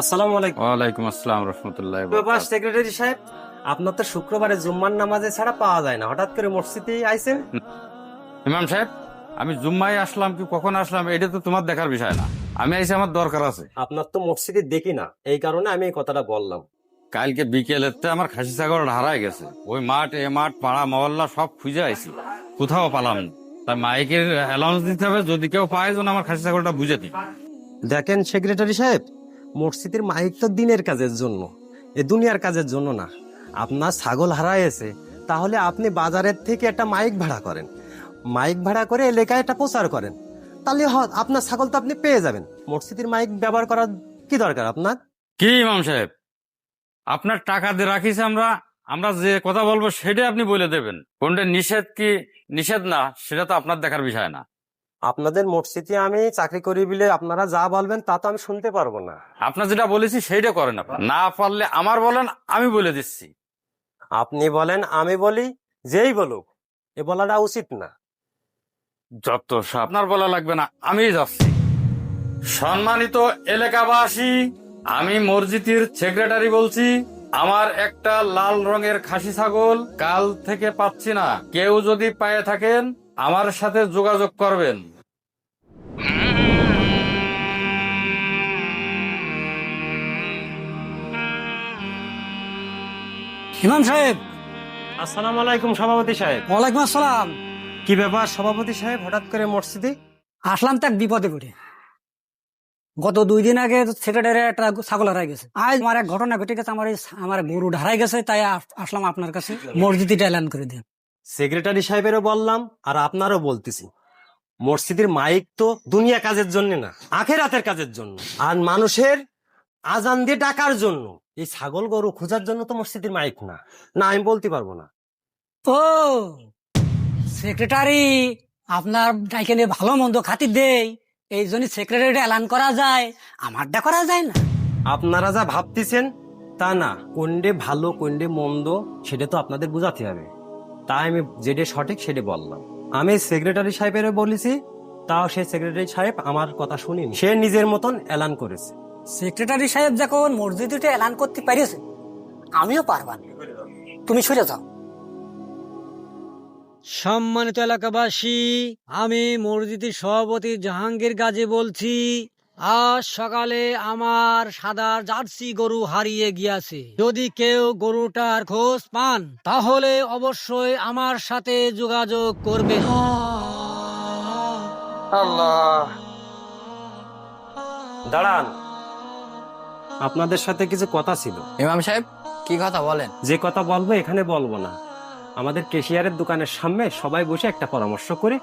আসসালামু আলাইকুম। ওয়ালাইকুম আসসালাম রহমতুল্লাহ বাবা সেক্রেটারি সাহেব আপনার তো শুক্রবারে জুম্মার নামাজে ছাড়া পাওয়া যায় না। হঠাৎ করে মসজিদে আইছেন? ইমাম সাহেব আমি জুম্মায় আসলাম কি কখন আসলাম এটা তো তোমার দেখার বিষয় না। আমি আইসি আমার দরকার আছে। আপনার তো মসজিদে দেখি না। এই কারণে আমি এই কথাটা বললাম। কালকে বিকেলেতে আমার খাসি ছাগল হারাই গেছে। ওই মাঠ এ মাঠ পাড়া মহল্লা সব খুঁজে আইছি। কোথাও পালাম না। তাই মাইকের অ্যালাউন্স দিতে হবে যদি কেউ পায় যেন আমার খাসি ছাগলটা বুঝে দিই। দেখেন সেক্রেটারি সাহেব মসজিদের মাইক তো দিনের কাজের জন্য এ দুনিয়ার কাজের জন্য না। আপনার ছাগল হারাইছে তাহলে আপনি বাজারের থেকে একটা মাইক ভাড়া করেন। মাইক ভাড়া করে এলাকায় একটা প্রচার করেন। তাহলে আপনার ছাগল তো আপনি পেয়ে যাবেন। মসজিদের মাইক ব্যবহার করার কি দরকার আপনার? কি ইমাম সাহেব? আপনার টাকা দিয়ে রাখিস আমরা আমরা যে কথা বলব সেটাই আপনি বলে দেবেন। কোনটা নিষেধ কি? নিষেধ না সেটা তো আপনার দেখার বিষয় না। আপনাদের মসজিদে আমি চাকরি করি বলে আপনারা যা বলবেন তা তো আমি শুনতে পারব না। আপনার যেটা বলেছি সেইটা করেন আপনি। না পারলে আমার বলেন আমি বলে দিচ্ছি। আপনি বলেন আমি বলি যেই বলুক এ বলাটা উচিত না। যত সব আপনার বলা লাগবে না আমি যাচ্ছি। সম্মানিত এলাকাবাসী আমি মসজিদের সেক্রেটারি বলছি আমার একটা লাল রঙের খাসি ছাগল কাল থেকে পাচ্ছি না। কেউ যদি পায়ে থাকেন আমার সাথে যোগাযোগ করবেন। ইমাম সাহেব। আসসালামু আলাইকুম সভাপতি সাহেব। ওয়ালাইকুম আসসালাম। কি ব্যাপার সভাপতি সাহেব হঠাৎ করে মসজিদে? আসলাম তো এক বিপদে পড়ে। গত দুই দিন আগে সেক্রেটারি একটা ছাগল হারাই গেছে। আজ আমার এক ঘটনা ঘটে গেছে আমার আমার গরু হারাই গেছে তাই আসলাম আপনার কাছে। মসজিদটা এলান করে দিন। সেক্রেটারি সাহেবেরও বললাম আর আপনারও বলতেছি। মসজিদের মাইক তো দুনিয়া কাজের জন্য না আখের আখেরাতের কাজের জন্য। আর মানুষের আজান দিয়ে ডাকার জন্য। এই ছাগল গরু খোঁজার জন্য তো মসজিদের মাইক না। না আমি বলতে পারব না। ও সেক্রেটারি আপনার ডাইকে নিয়ে ভালো মন্দ খাতির দেই। এই জন্য সেক্রেটারিটা এলান করা যায় আমারটা করা যায় না। আপনারা যা ভাবতেছেন তা না। কোনডে ভালো কোনডে মন্দ সেটা তো আপনাদের বোঝাতে হবে। তাই আমি যেটা সঠিক সেটা বললাম। আমি সেক্রেটারি সাহেবেরও বলেছি তাও সেই সেক্রেটারি সাহেব আমার কথা শুনিনি। সে নিজের মতন এলান করেছে। সেক্রেটারি সাহেব যখন মসজিদটা এলান করতে পারিয়েছে আমিও পারবা। তুমি সরে যাও। সম্মানিত এলাকাবাসী আমি মসজিদের সভাপতি জাহাঙ্গীর গাজী বলছি আজ সকালে আমার সাদা জার্সি গরু হারিয়ে গিয়েছে। যদি কেউ গরুটার খোঁজ পান তাহলে অবশ্যই আমার সাথে যোগাযোগ করবেন আল্লাহ। দাঁড়ান। আপনাদের সাথে কিছু কথা ছিল। ইমাম সাহেব কি কথা বলেন? যে কথা বলব এখানে বলব না। আমাদের কেশিয়ারের দোকানের সামনে সবাই বসে একটা পরামর্শ করে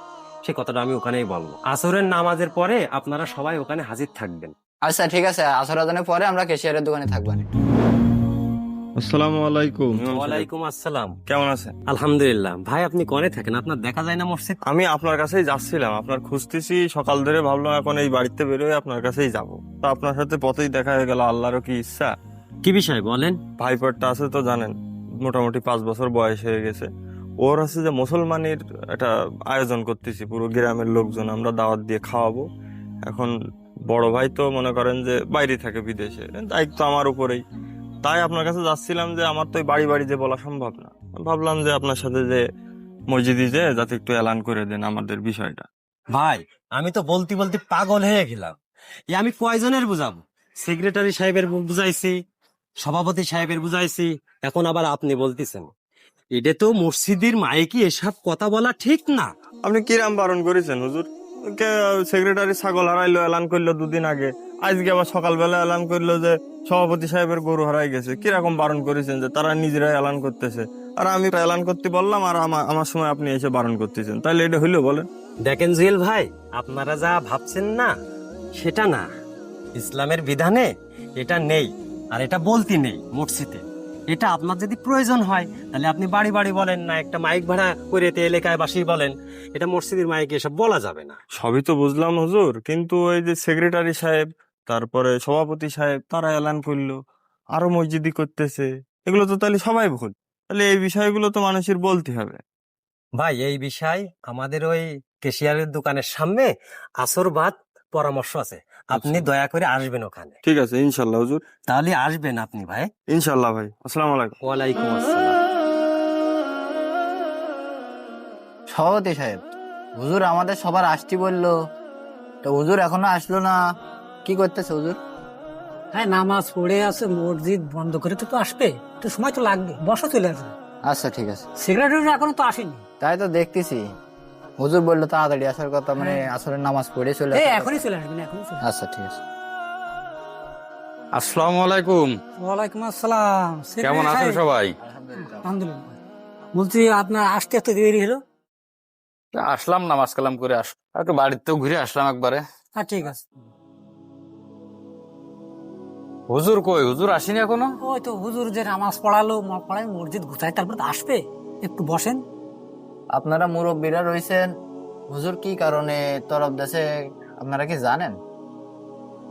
সে কথাটা আমি ওখানেই বলব। আসরের নামাজের পরে আপনারা সবাই ওখানে হাজির থাকবেন। আচ্ছা ঠিক আছে। আসর আজানের পরে আমরা কেশিয়ারের দোকানে থাকব আসসালামু আলাইকুম। ওয়ালাইকুম আসসালাম। কেমন আছেন? আলহামদুলিল্লাহ। ভাই আপনি কনে থাকেন? আপনার দেখা যায় না মসজিদ? আমি আপনার কাছেই যাচ্ছিলাম। আপনার খুঁজতেছি সকাল ধরে ভাবলাম এখন এই বাড়িতে বেরোয় আপনার কাছেই যাব। তো আপনার সাথে পথেই দেখা হয়ে গেল আল্লাহরও কি ইচ্ছা? কি বিষয় বলেন? ভাইপারটা আছে তো জানেন। মোটামুটি পাঁচ বছর বয়স হয়ে গেছে। ওর আছে যে মুসলমানের একটা আয়োজন করতেছি, পুরো গ্রামের লোকজন, আমরা দাওয়াত দিয়ে খাওয়াবো। এখন বড় ভাই তো মনে করেন যে বাইরে থাকে বিদেশে, দায়িত্ব আমার উপরেই। তাই আপনার কাছে যাচ্ছিলাম যে আমার তো বাড়ি বাড়ি যে বলা সম্ভব না। ভাবলাম যে আপনার সাথে যে মসজিদে যে যাতে একটু এলান করে দেন আমাদের বিষয়টা। ভাই, আমি তো বলতে বলতে পাগল হয়ে গেলাম। আমি কয়জনের বুঝাবো? সেক্রেটারি সাহেবের বুঝাইছি। সভাপতি সাহেবের বুঝাইছি এখন আবার আপনি বলতেছেন। এটা তো মসজিদের মাইকি এসব কথা বলা ঠিক না। আপনি কিরাম বারণ করেছেন হুজুর? সেক্রেটারি ছাগল হারাইলো এলান করল দুদিন আগে। আজকে আবার সকালবেলা এলান করল যে সভাপতি সাহেবের গরু হারাই গেছে। কীরকম বারণ করেছেন যে তারা নিজেরাই এলান করতেছে? আর আমি এলান করতে বললাম আর আমার আমার সময় আপনি এসে বারণ করতেছেন। তাহলে এটা হইল বলেন। দেখেন জুয়েল ভাই আপনারা যা ভাবছেন না সেটা না। ইসলামের বিধানে এটা নেই। আর এটা বলতে নেই মসজিদে। এটা আপনার যদি প্রয়োজন হয় তাহলে আপনি বাড়ি বাড়ি বলেন না একটা মাইক ভাড়া করে এলাকায় বাসি বলেন। এটা মসজিদের মাইকে এসব বলা যাবে না। সবই তো বুঝলাম হুজুর কিন্তু ওই যে সেক্রেটারি সাহেব তারপরে সভাপতি সাহেব তারা এলান করল আরও মসজিদি করতেছে এগুলো তো তাহলে সবাই ভুল। তাহলে এই বিষয়গুলো তো মানুষের বলতে হবে। ভাই এই বিষয় আমাদের ওই কেশিয়ারের দোকানের সামনে আসর বাদ পরামর্শ আছে। আপনি দয়া করে আসবেন ওখানে। ঠিক আছে ইনশাল্লাহ হুজুর। তাহলে আসবেন আপনি ভাই। ইনশাল্লাহ ভাই। আসসালামু আলাইকুম। ওয়ালাইকুম আসসালাম। সভাপতি সাহেব হুজুর আমাদের সবার আসছি বলল। তো হুজুর এখনও আসলো না। কি করতেছে হুজুর? হ্যাঁ নামাজ পড়ে আছে মসজিদ বন্ধ করে তো তো আসবে। একটু সময় তো লাগবে বসা চলে আসবে। আচ্ছা ঠিক আছে। সেক্রেটারি এখনও তো আসেনি। তাই তো দেখতেছি। হুজুর বলল তাড়াতাড়ি আসার কথা মানে আসলে নামাজ পড়ে চলে কথা। এখনই চলে আসবেন এখনই চলে আচ্ছা ঠিক আছে। আসসালামু আলাইকুম। ওয়ালাইকুম আসসালাম। কেমন আছেন সবাই? আলহামদুলিল্লাহ। বলছি আপনার আসতে এত দেরি হলো? আসলাম নামাজ কালাম করে আস একটু বাড়িতেও ঘুরে আসলাম একবারে। হ্যাঁ ঠিক আছে। হুজুর কই? হুজুর আসেনি এখনও? ওই তো হুজুর যে নামাজ পড়ালো ম- পড়াই মসজিদ ঘুচাই তারপর আসবে। একটু বসেন। আপনারা মুরব্বীরা রয়েছেন। হুজুর কি কারণে তরফ দেশে আপনারা কি জানেন?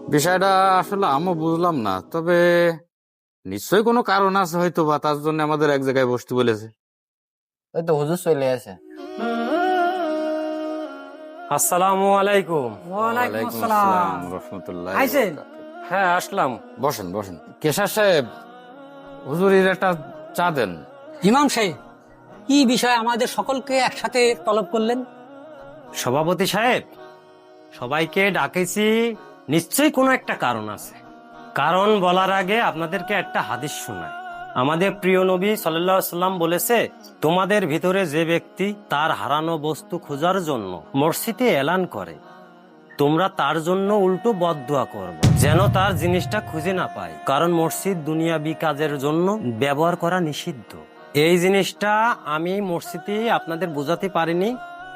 বিষয়টা আসলে আমিও বুঝলাম না তবে নিশ্চয়ই কোনো কারণ আছে হয়তো বা তার জন্য আমাদের এক জায়গায় বসতে বলেছে। ওই তো হুজুর চলে আসে। আসসালামু আলাইকুম। ওয়ালাইকুম আসসালাম। রহমতুল্লাহ আইছেন? হ্যাঁ আসলাম। বসেন বসেন। কেশার সাহেব হুজুরের একটা চা দেন। ইমাম সাহেব কি বিষয় আমাদের সকলকে একসাথে তলব করলেন? সভাপতি সাহেব, সবাইকে ডাকেছি, নিশ্চয়ই কোনো একটা কারণ আছে। কারণ বলার আগে আপনাদেরকে একটা হাদিস শোনায় আমাদের প্রিয় নবী সাল্লাম বলেছে, তোমাদের ভিতরে যে ব্যক্তি তার হারানো বস্তু খোঁজার জন্য মসজিদে এলান করে, তোমরা তার জন্য উল্টো বদদোয়া করবে, যেন তার জিনিসটা খুঁজে না পায়। কারণ মসজিদ দুনিয়াবি কাজের জন্য ব্যবহার করা নিষিদ্ধ। এই জিনিসটা আমি মসজিদে আপনাদের বোঝাতে পারিনি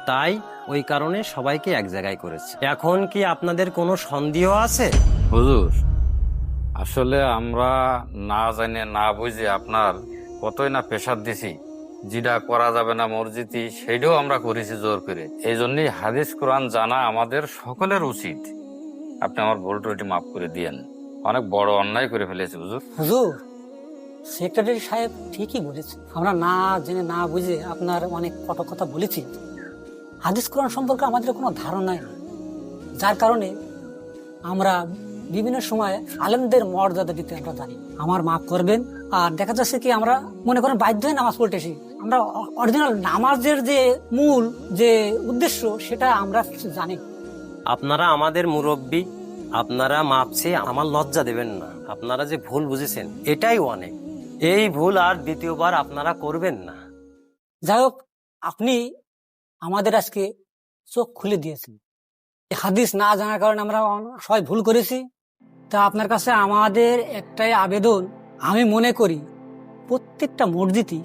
তাই ওই কারণে সবাইকে এক জায়গায় করেছে। এখন কি আপনাদের কোনো সন্দেহ আছে? হুজুর আসলে আমরা না জানে না বুঝে আপনার কতই না প্রেশার দিছি। যেটা করা যাবে না মসজিদে সেটাও আমরা করেছি জোর করে। এই জন্যই হাদিস কোরআন জানা আমাদের সকলের উচিত। আপনি আমার ভুল ত্রুটি মাফ করে দিয়েন। অনেক বড় অন্যায় করে ফেলেছি হুজুর। হুজুর সেক্রেটারি সাহেব ঠিকই বলেছে। আমরা না জেনে না বুঝে আপনার অনেক কত কথা বলেছি। হাদিস কোরআন সম্পর্কে আমাদের কোনো ধারণাই নেই। যার কারণে আমরা বিভিন্ন সময় আলেমদের মর্যাদা দিতে আমরা জানি। আমার মাফ করবেন, আর দেখা যাচ্ছে কি আমরা মনে করেন বাধ্য হয়ে নামাজ পড়তেছি আমরা অরিজিনাল নামাজের যে মূল যে উদ্দেশ্য, সেটা আমরা জানি। আপনারা আমাদের মুরব্বী, আপনারা মাপছে, আমার লজ্জা দেবেন না। আপনারা যে ভুল বুঝেছেন, এটাই অনেক। এই ভুল আর দ্বিতীয়বার আপনারা করবেন না। যাই হোক আপনি আমাদের আজকে চোখ খুলে দিয়েছেন। এই হাদিস না জানার কারণে আমরা সবাই ভুল করেছি। তা আপনার কাছে আমাদের একটাই আবেদন। আমি মনে করি প্রত্যেকটা মসজিদই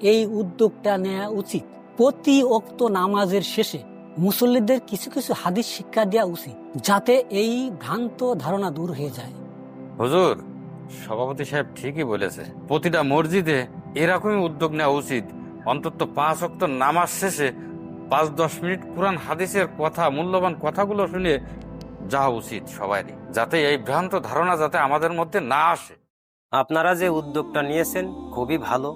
এই উদ্যোগটা নেওয়া উচিত। প্রতি অক্ত নামাজের শেষে মুসল্লিদের কিছু কিছু হাদিস শিক্ষা দেওয়া উচিত যাতে এই ভ্রান্ত ধারণা দূর হয়ে যায়। হুজুর সভাপতি সাহেব ঠিকই বলেছে। প্রতিটা মসজিদে এরকমই উদ্যোগ নেওয়া উচিত। অন্তত পাঁচ অক্ত নামাজ শেষে পাঁচ দশ মিনিট কোরআন, হাদিসের কথা, মূল্যবান কথাগুলো শুনে যাওয়া উচিত সবারই যাতে এই ভ্রান্ত ধারণা যাতে আমাদের মধ্যে না আসে। আপনারা যে উদ্যোগটা নিয়েছেন খুবই ভালো।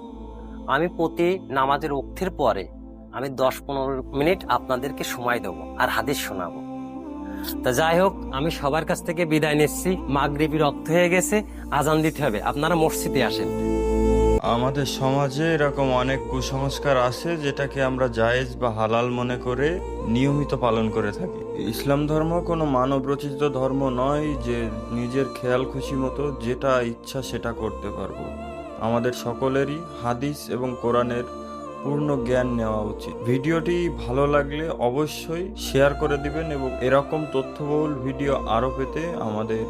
আমি প্রতি নামাজের অক্ষের পরে আমি দশ পনেরো মিনিট আপনাদেরকে সময় দেবো আর হাদিস শোনাবো। তা যাই হোক, আমি সবার কাছ থেকে বিদায় নিচ্ছি। মাগরিবি রক্ত হয়ে গেছে, আজান দিতে হবে। আপনারা মসজিদে আসেন। আমাদের সমাজে এরকম অনেক কুসংস্কার আছে যেটাকে আমরা জায়েজ বা হালাল মনে করে নিয়মিত পালন করে থাকি। ইসলাম ধর্ম কোনো মানব রচিত ধর্ম নয় যে নিজের খেয়াল খুশি মতো যেটা ইচ্ছা সেটা করতে পারব। আমাদের সকলেরই হাদিস এবং কোরআনের পূর্ণ জ্ঞান নেওয়া উচিত। ভিডিওটি ভালো লাগলে অবশ্যই শেয়ার করে দিবেন এবং এরকম তথ্যবহুল ভিডিও আরও পেতে আমাদের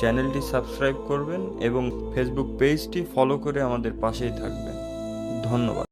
চ্যানেলটি সাবস্ক্রাইব করবেন এবং ফেসবুক পেজটি ফলো করে আমাদের পাশেই থাকবেন। ধন্যবাদ।